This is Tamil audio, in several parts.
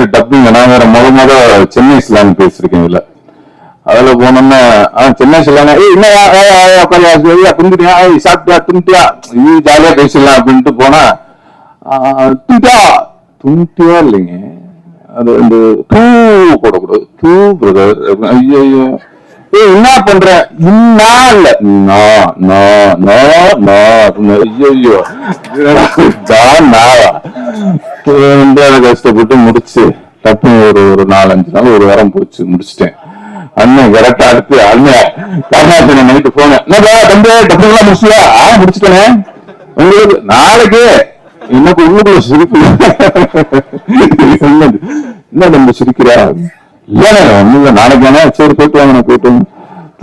மாதிரி டப்பிங் நான் வேற முத முத சென்னை சிலான்னு பேசிருக்கேன் இதுல. அதுல போனோம்னா சென்னை ஸ்லாங் ஏய் என்ன ஏய், ஏய், ஏய், சாப்பிட்டியா துண்டியா. இது ஜாலியா பேசிடலாம் அப்படின்ட்டு போனா ஆ, துண்டியா. துண்டியா இல்லைங்க. அது வந்து தூ போடக்கூடாது. தூ பிரதர் ஐயோ ஐயோ ஏய் என்ன பண்ற? இன்னா இல்ல. நா நா நா நா ஐயோ தான் நாவா கஷ்டப்பட்டு முடிச்சு டப்பு ஒரு ஒரு நாலஞ்சு நாள் ஒரு வாரம் போச்சு முடிச்சிட்டேன். அண்ணன் கரெக்டா அடுத்து அண்ணன் கருணாசன நைட்டு போனேன் என்னப்பா தம்பி டப்பு எல்லாம் முடிச்சியா ஆ முடிச்சிட்டேனே. உங்களுக்கு நாளைக்கு. எனக்கு உங்களுக்கு சிரிப்பு? என்ன தம்பி சிரிக்கிறா? இல்லண்ணே ஒண்ணும் இல்லை நாளைக்கு வேணா சரி போயிட்டு வாங்க நான் போயிட்டு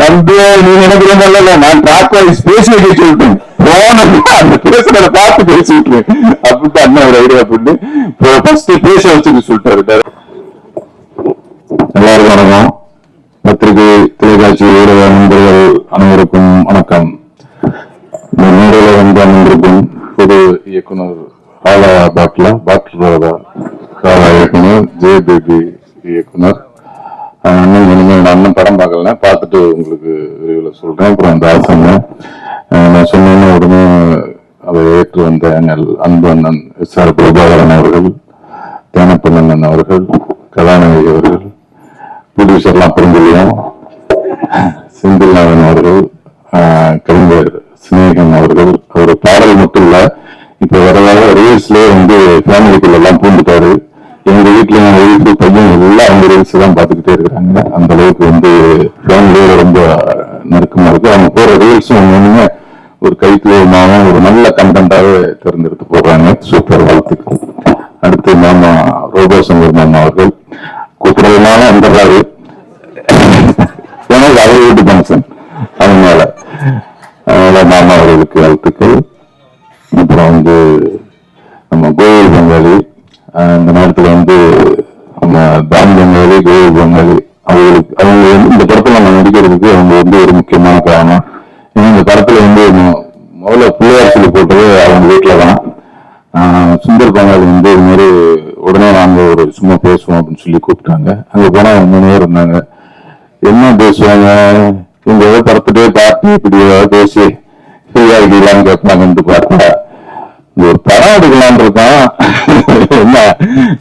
தம்பி நீ நினைக்கிறேன் இல்ல நான் டிராக் வாய்ஸ் பேசி வைக்க சொல்லிட்டேன். பேசுறத பார்த்து பேசி விட்டுருவேன் அப்படின்ட்டு அண்ணன் ஒரு ஐடியா பண்ணி ஃபர்ஸ்ட் பேச வச்சுக்க சொல்லிட்டாரு. எல்லாருக்கும் வணக்கம். பத்திரிகை தொலைக்காட்சி ஊடக நண்பர்கள் அனைவருக்கும் வணக்கம். இந்த மேடையில் வந்து அமர்ந்திருக்கும் பொது இயக்குனர் ராலா பாட்லா பாட்லா ராலா இயக்குனர் ஜே பேபி இயக்குனர். அண்ணன் இனிமேல் அண்ணன் படம் பார்க்கல பார்த்துட்டு உங்களுக்கு விரைவில் சொல்றேன். அப்புறம் அந்த ஆசை நான் சொன்னேன்னு உடனே அதை ஏற்று வந்த எங்கள் அன்பு அண்ணன் எஸ் ஆர் பிரபாகரன் அவர்கள் தேனப்பண்ணன் அவர்கள் கதாநாயகி அவர்கள் ப்ரொடியூசர்லாம் பெருங்கல்யம் செந்தில்நாதன் அவர்கள் ஆஹ், கவிஞர் சிநேகன் அவர்கள் அவர் பாடல் மட்டும் இல்லை இப்போ வர வர வந்து ஃபேமிலிக்குள்ள எல்லாம் எங்கள் எங்க வீட்டுல என் ஒய்ஃபு பையன் எல்லாம் அவங்க ரீல்ஸ் தான் பார்த்துக்கிட்டே இருக்கிறாங்க. அந்த அளவுக்கு வந்து ஃபேமிலியோட ரொம்ப நெருக்கமா இருக்கு அவங்க போற ரீல்ஸும் ஒண்ணுமே ஒரு கைத்துவமாகவும் ஒரு நல்ல கண்டென்ட்டாவே தேர்ந்தெடுத்து போடுறாங்க. சூப்பர் வாழ்த்துக்கள். அடுத்து மாமா ரோபோ சங்கர் மாமா அவர்கள். கூப்பிடுறதுனால வந்துடுறாரு. எனக்கு அதை வீட்டு ஃபங்க்ஷன் அதனால அதனால மாமா அவர்களுக்கு வாழ்த்துக்கள். அப்புறம் வந்து நம்ம கோவில் பங்காளி இந்த நேரத்துல வந்து நம்ம தான் பங்காளி கோவில் பங்காளி அவங்களுக்கு அவங்க வந்து இந்த நம்ம நடிக்கிறதுக்கு அவங்க வந்து ஒரு முக்கியமான காரணம். ஏன்னா இந்த படத்துல வந்து மு- முதல்ல பிள்ளையார் சொல்லி போட்டது அவங்க வீட்டுல தான். ஆஹ் சுந்தர் பங்காளி வந்து இது மாதிரி உடனே நாங்க ஒரு சும்மா பேசுவோம் அப்படின்னு சொல்லி கூப்பிட்டாங்க. அங்க போனா மூணு பேர் இருந்தாங்க. என்ன பேசுவாங்க? இந்த ஏதோ படத்துட்டே பார்த்து இப்படி ஏதாவது பேசி ஃப்ரீயா இருக்கலாம்னு கேட்பாங்கன்ட்டு பார்த்தா ஒரு படம் எடுக்கலாம்னு இருக்கான் என்ன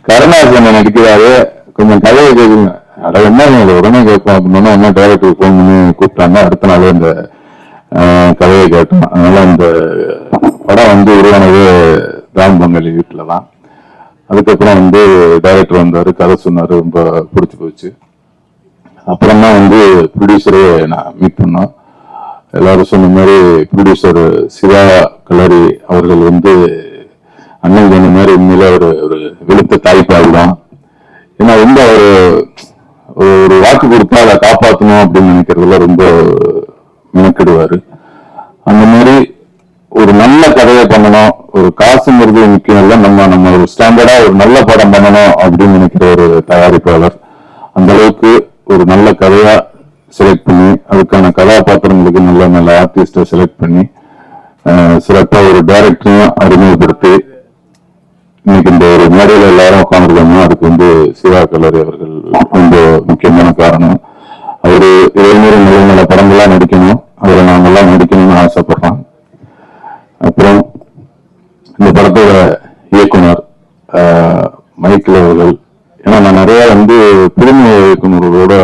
கருணாசன் நடிக்கிறாரு. கொஞ்சம் கதையை கேட்குங்க அட என்ன உடனே கேட்போம் அப்படின்னா என்ன டைரக்டர் ஃபோன் பண்ணி கூப்பிட்டாங்க. அடுத்த நாளே இந்த கதையை கேட்டோம். அதனால இந்த படம் வந்து உருவானது ராம் பங்காளி வீட்டில் தான் அதுக்கப்புறம் வந்து டைரக்டர் வந்தாரு கதை சொன்னார் ரொம்ப பிடிச்சி போச்சு. அப்புறம் தான் வந்து ப்ரொடியூசரே நான் மீட் பண்ணோம். எல்லாரும் சொன்ன மாதிரி ப்ரொடியூசர் சிவா கலரி அவர்கள் வந்து அண்ணன் சொன்ன மாதிரி உண்மையில ஒரு ஒரு வெளுத்த தாய்ப்பால் தான் ஏன்னா ரொம்ப ஒரு ஒரு வாக்கு கொடுத்தா அதை காப்பாற்றணும் அப்படின்னு நினைக்கிறதுல ரொம்ப மெனக்கிடுவாரு. அந்த மாதிரி ஒரு நல்ல கதையை பண்ணணும். ஒரு காசுங்கிறது முக்கியம் இல்லை. நம்ம நம்ம ஒரு ஸ்டாண்டர்டா ஒரு நல்ல படம் பண்ணணும் அப்படின்னு நினைக்கிற ஒரு தயாரிப்பாளர். அந்த அளவுக்கு ஒரு நல்ல கதையா செலக்ட் பண்ணி அதுக்கான கதாபாத்திரங்களுக்கு நல்ல நல்ல ஆர்டிஸ்ட செலக்ட் பண்ணி சிறப்பாக ஒரு டைரக்டரையும் அறிமுகப்படுத்தி இன்னைக்கு இந்த ஒரு மேடையில எல்லாரும் உட்காந்துருக்காங்க அதுக்கு வந்து சிவா கல்லூரி அவர்கள் ரொம்ப முக்கியமான காரணம். அவரு இதே மாதிரி நல்ல நல்ல படங்கள்லாம் நடிக்கணும். அதில் நாங்கள்லாம் நடிக்கணும்னு ஆசைப்படுறோம். அப்புறம் இந்த படத்தோட இயக்குனர் மைக்கில் அவர்கள். ஏன்னா நான் நிறையா வந்து புதுமை இயக்குநர்களோட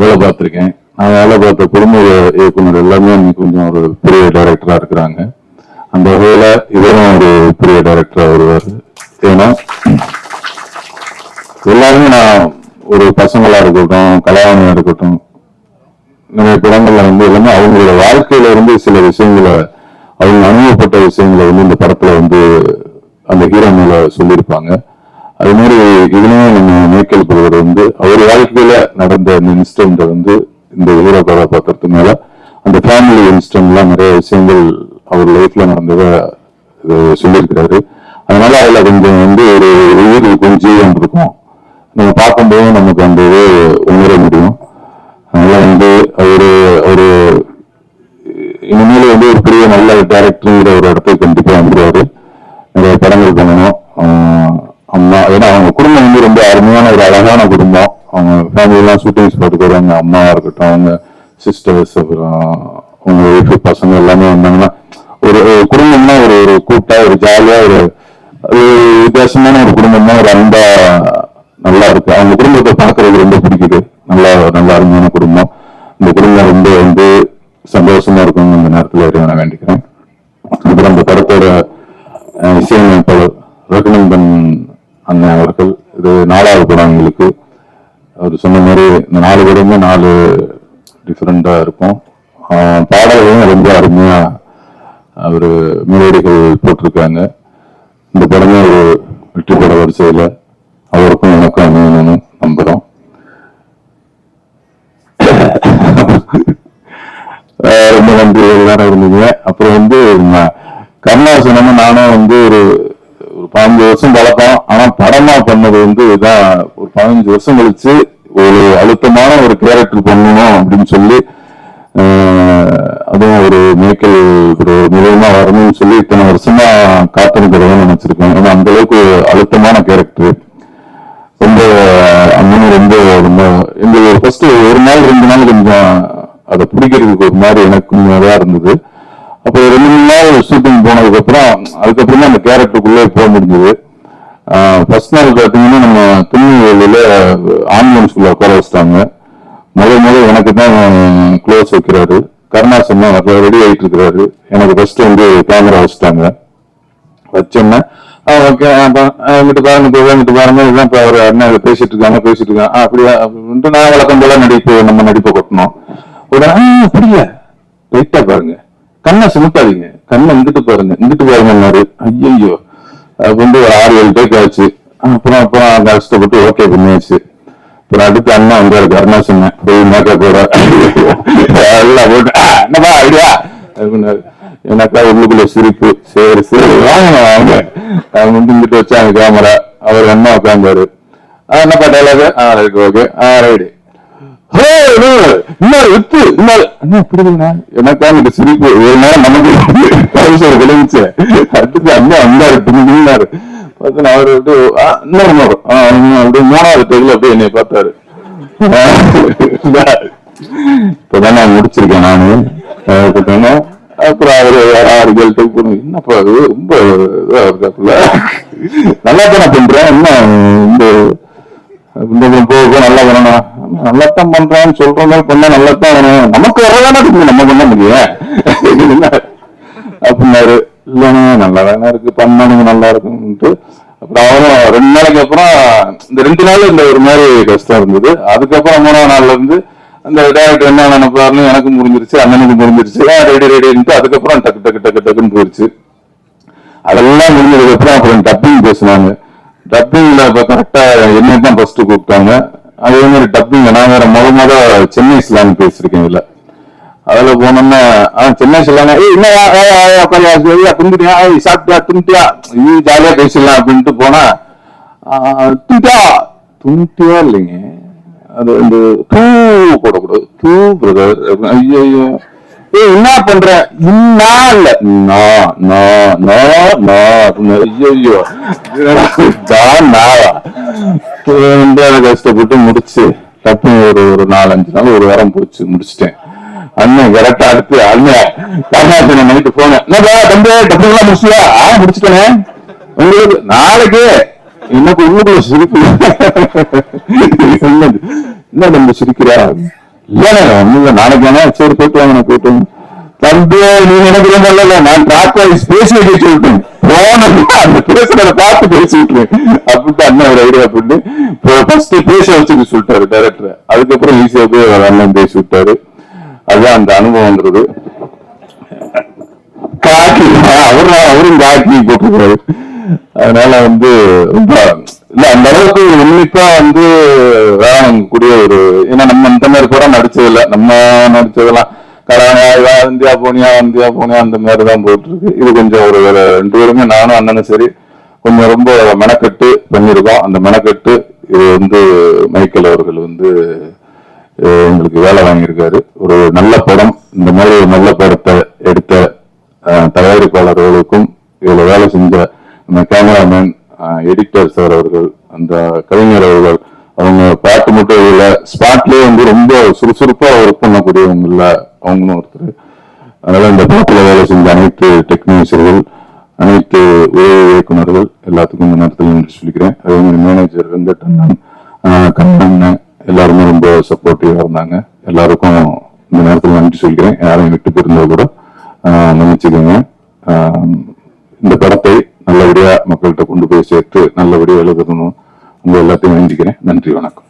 வேலை பார்த்துருக்கேன். நான் வேலை பார்த்த புதுமை இயக்குனர் எல்லாமே இன்னைக்கு கொஞ்சம் ஒரு பெரிய டைரக்டராக இருக்கிறாங்க. அந்த வகையில இவரும் ஒரு பெரிய டைரக்டரா வருவார். ஏன்னா எல்லாருமே நான் ஒரு பசங்களா இருக்கட்டும் கலாவணியா இருக்கட்டும் நிறைய படங்கள்ல வந்து எல்லாமே அவங்களோட வாழ்க்கையில இருந்து சில விஷயங்களை அவங்க அனுபவப்பட்ட விஷயங்களை வந்து இந்த படத்துல வந்து அந்த ஹீரோ மேல சொல்லியிருப்பாங்க. அது மாதிரி இதுலயும் நம்ம மேய்க்கல் பிரதர் வந்து அவர் வாழ்க்கையில நடந்த அந்த இன்ஸ்டன்ட் வந்து இந்த ஹீரோ கதாபாத்திரத்து மேல அந்த ஃபேமிலி இன்ஸ்டன்ட்லாம் நிறைய விஷயங்கள் அவர் லைஃப்ல நடந்ததை சொல்லியிருக்கிறாரு. அதனால அதுல கொஞ்சம் வந்து ஒரு உயிர் கொஞ்சம் இருக்கும். நம்ம பார்க்கும்போது நமக்கு அந்த இது உணர முடியும். அதனால வந்து அவரு அவரு இனிமேல் வந்து ஒரு பெரிய நல்ல டேரக்டருங்கிற ஒரு இடத்துக்கு கண்டிப்பா வந்துருவாரு நிறைய படங்கள் பண்ணணும். அம்மா ஏன்னா அவங்க குடும்பம் வந்து ரொம்ப அருமையான ஒரு அழகான குடும்பம். அவங்க ஃபேமிலியெல்லாம் ஷூட்டிங்ஸ் ஷூட்டிங் ஸ்பாட்டுக்கு வருவாங்க. இருக்கட்டும் அவங்க சிஸ்டர்ஸ் அப்புறம் அவங்க வீட்டு பசங்க எல்லாமே வந்தாங்கன்னா ஒரு குடும்பம்னா ஒரு ஒரு கூட்டா ஒரு ஜாலியா ஒரு ஒரு வித்தியாசமான ஒரு குடும்பம்னா ஒரு அன்பா நல்லா இருக்கு. அவங்க குடும்பத்தை பார்க்கறது ரொம்ப பிடிக்குது. நல்லா நல்ல அருமையான குடும்பம். இந்த குடும்பம் ரொம்ப வந்து சந்தோஷமா இருக்கும் இந்த நேரத்தில் இறைவனை வேண்டிக்கிறேன். அப்புறம் அந்த படத்தோட இசையமைப்பாளர் ரகுநந்தன் அண்ணன் அவர்கள் இது நாலாவது படம் எங்களுக்கு அவர் சொன்ன மாதிரி இந்த நாலு படமும் நாலு டிஃப்ரெண்டா இருக்கும். பாடல்களும் ரொம்ப அருமையா அவர் மெலோடிகள் போட்டிருக்காங்க. இந்த படமே ஒரு வெற்றி பட வரிசையில அவருக்கும் எனக்கும் அமையணும்னு நம்புகிறோம் ரொம்ப நன்றி. எல்லாரும் இருந்தீங்க. அப்புறம் வந்து ம- கருணாசனமும் நானும் வந்து ஒரு ஒரு பதினஞ்சு வருஷம் பழக்கம். ஆனா படமா பண்ணது வந்து இதான் ஒரு பதினஞ்சு வருஷம் கழிச்சு ஒரு அழுத்தமான ஒரு கேரக்டர் பண்ணணும் அப்படின்னு சொல்லி அதுவும் ஒரு மேய்க்கல் ஒரு மூலியமா வரணும்னு சொல்லி இத்தனை வருஷமா காத்திருக்கிறதுன்னு நினைச்சிருக்கேன். ஏன்னா அந்த அளவுக்கு அழுத்தமான கேரக்டர் ரொம்ப அம்மனும் ரொம்ப ரொம்ப இந்த ஃபர்ஸ்ட் ஒரு நாள் ரெண்டு நாள் கொஞ்சம் அதை பிடிக்கிறதுக்கு ஒரு மாதிரி எனக்கு தான் இருந்தது. அப்போ ரெண்டு மூணு நாள் ஷூட்டிங் போனதுக்கு அப்புறம் அதுக்கப்புறம் அந்த கேரக்டருக்குள்ளே போக முடிஞ்சது. ஃபர்ஸ்ட் நாள் பார்த்தீங்கன்னா நம்ம துணிவெளியில ஆம்புலன்ஸ்குள்ள உட்கார வச்சிட்டாங்க. முதல் முதல் எனக்கு தான் க்ளோஸ் வைக்கிறாரு. கருணாசன் தான் ரெடி ஆகிட்டு இருக்கிறாரு. எனக்கு ஃபர்ஸ்ட் வந்து கேமரா வச்சுட்டாங்க. வச்சோன்னா ஓகே இங்கிட்டு பாருங்க இப்போ இங்கிட்டு பாருங்க. இதுதான் இப்போ அவர் அண்ணன் பேசிட்டு இருக்காங்க பேசிட்டு இருக்காங்க. அப்படியா? அப்படின்ட்டு நான் வழக்கம் போல நடிப்பு நம்ம நடிப்பை கொட்டணும். உடனே ஆ அப்படியா? ரைட்டா பாருங்க. கண்ணை சுமத்தாதீங்க. கண்ணை இங்கிட்டு பாருங்க. இங்கிட்டு பாருங்கன்னாரு ஐயோ அது வந்து ஒரு ஆறு ஏழு டேக் ஆச்சு. அப்புறம் அப்புறம் கஷ்டப்பட்டு ஓகே பண்ணியாச்சு. ஒரு அடுத்து அண்ணா வந்தாரு கருணாசன் போய் மேக்கப் போட எல்லாம் போட்டு என்னப்பா ஐடியா? அப்படின்னாரு. எனக்கா உள்ளுக்குள்ள சிரிப்பு. சரி சரி வாங்க வாங்க. அவங்க வந்து வச்சாங்க கேமரா அவர் அண்ணா உட்காந்தாரு என்னப்பா டைலாக் ஆ ரைட் ஓகே ஆ ரைடு இன்னொரு சிரிப்பு. ஒரு நேரம் நமக்கு விளைவிச்சு அடுத்து அண்ணா வந்தாரு அவர் வந்து ஆ, இன்னொரு இன்னொரு ஆ, மூணாவது டேபிள் அப்படியே என்னை பார்த்தாரு. இப்பதான் நான் முடிச்சிருக்கேன் நானு. அஹ் அப்புறம் அவரு ஆறு கேள் போகணும் என்னப்பா அது ரொம்ப இதா இருக்காப்புல நல்லா தானே பண்றேன். என்ன இந்த இந்த போக போக நல்லா பண்ணணும் நல்லா தான் பண்றேன்னு சொல்ற மாதிரி பண்ணா நல்லா தான் வரணும் நமக்கு வரதானே இருக்கு நம்ம பண்ண முடியும். அப்படின்னாரு. இல்லைண்ணே நல்லா தானே இருக்கு. பண்ணானுங்க நல்லா இருக்கும்ட்டு அப்புறம் அவரும் ரெண்டு நாளைக்கு அப்புறம் இந்த ரெண்டு நாள் இந்த ஒரு மாதிரி கஷ்டம் இருந்தது. அதுக்கப்புறம் மூணாவது நாள்ல இருந்து அந்த டேரக்டர் என்ன நினைப்பாருன்னு எனக்கு முடிஞ்சிருச்சு அண்ணனுக்கு முடிஞ்சிருச்சு ரெடி ரெடின்ட்டு அதுக்கப்புறம் டக்கு டக்கு டக்கு டக்குன்னு போயிடுச்சு. அதெல்லாம் முடிஞ்சதுக்கு அப்புறம் அப்புறம் டப்பிங் பேசினாங்க. டப்பிங்ல இப்ப கரெக்டா என்னை தான் ஃபர்ஸ்ட் கூப்பிட்டாங்க. அதே மாதிரி டப்பிங் நான் வேற முத முத சென்னை ஸ்லாங் பேசிருக்கேன் இதுல. அதுல போனோம்னா ஆ, சென்னை சொல்லாங்க ஏய் என்ன உட்காரியா தும்பிட்டியா ஏய் சாப்பிட்டியா? தும்பிட்டியா இது ஜாலியா பேசிடலாம் அப்படின்ட்டு போனா ஆ, தும்பிட்டியா இல்லைங்க. அது வந்து தூ போடக்கூடாது. தூ பிரதர் ஐயோ ஐயோ ஏய் என்ன பண்ற? இன்னா இல்ல. நா நா நா நா. ஐயோ தான் கஷ்டப்பட்டு முடிச்சு தப்பு ஒரு ஒரு நாலஞ்சு நாள் ஒரு வாரம் போச்சு முடிச்சிட்டேன். அண்ணன் கரெக்டா அடுத்து அண்ணன் கருணாசன நைட்டு போனேன். என்னப்பா தம்பி டப்புலாம் முடிச்சியா ஆ முடிச்சிட்டேனே. உங்களுக்கு நாளைக்கு. எனக்கு உள்ளுக்குள்ள சிரிப்பு என்னது? என்ன தம்பி சிரிக்கிறா? இல்லண்ணே ஒண்ணும் நாளைக்கு வேணா சரி போயிட்டு வாங்க நான் போயிட்டு வாங்க தம்பி நீ நினைக்கிறேன் இல்ல நான் ட்ராக் வைஸ் பேசி வைக்க சொல்லிட்டேன் அந்த பேசுறத பார்த்து பேசி விட்டுருவேன் அப்படின்ட்டு அண்ணன் ஒரு ஐடியா பண்ணி ஃபர்ஸ்ட் பேச வச்சுக்க சொல்லிட்டாரு டைரக்டர் அதுக்கப்புறம் ஈஸியா போய் அவர் அண்ணன் பேசி விட்டாரு அதுதான் அந்த அனுபவம்ன்றது. காக்கி அவரும் அவரும் காக்கி போட்டுக்கிறாரு அதனால வந்து ரொம்ப இல்ல அந்த அளவுக்கு உன்னிப்பா வந்து வேலை கூடிய ஒரு ஏன்னா நம்ம இந்த மாதிரி கூட நடிச்சது இல்லை நம்ம நடிச்சதெல்லாம் கரானா இந்தியா போனியா இந்தியா போனியா அந்த மாதிரி தான் போயிட்டு இருக்கு இது கொஞ்சம் ஒரு வேற ரெண்டு பேருமே நானும் அண்ணனும் சரி கொஞ்சம் ரொம்ப மெனக்கட்டு பண்ணியிருக்கோம். அந்த மெனக்கட்டு இது வந்து மைக்கேல் அவர்கள் வந்து எங்களுக்கு வேலை வாங்கியிருக்காரு. ஒரு நல்ல படம் இந்த மாதிரி ஒரு நல்ல படத்தை எடுத்த தயாரிப்பாளர்களுக்கும் இதில் வேலை செஞ்ச நம்ம கேமராமேன் எடிட்டர் சார் அவர்கள் அந்த கவிஞர் அவர்கள் அவங்க பாட்டு மட்டும் இல்ல ஸ்பாட்லயே வந்து ரொம்ப சுறுசுறுப்பா ஒர்க் பண்ணக்கூடியவங்கள அவங்களும் ஒருத்தர். அதனால இந்த படத்தில் வேலை செஞ்ச அனைத்து டெக்னீஷியர்கள் அனைத்து உதவி இயக்குநர்கள் எல்லாத்துக்கும் இந்த நேரத்தில் நன்றி சொல்லிக்கிறேன். அதே மாதிரி மேனேஜர் வெங்கட் அண்ணன் கண்ணன் எல்லாருமே ரொம்ப சப்போர்ட்டிவா இருந்தாங்க. எல்லாருக்கும் இந்த நேரத்தில் நன்றி சொல்கிறேன். யாரையும் விட்டு போயிருந்தா கூட. ஆஹ் மன்னிச்சுக்கோங்க. இந்த படத்தை நல்லபடியா மக்கள்கிட்ட கொண்டு போய் சேர்த்து நல்லபடியா எழுதணும். உங்க எல்லாத்தையும் வேண்டிக்கிறேன். நன்றி வணக்கம்.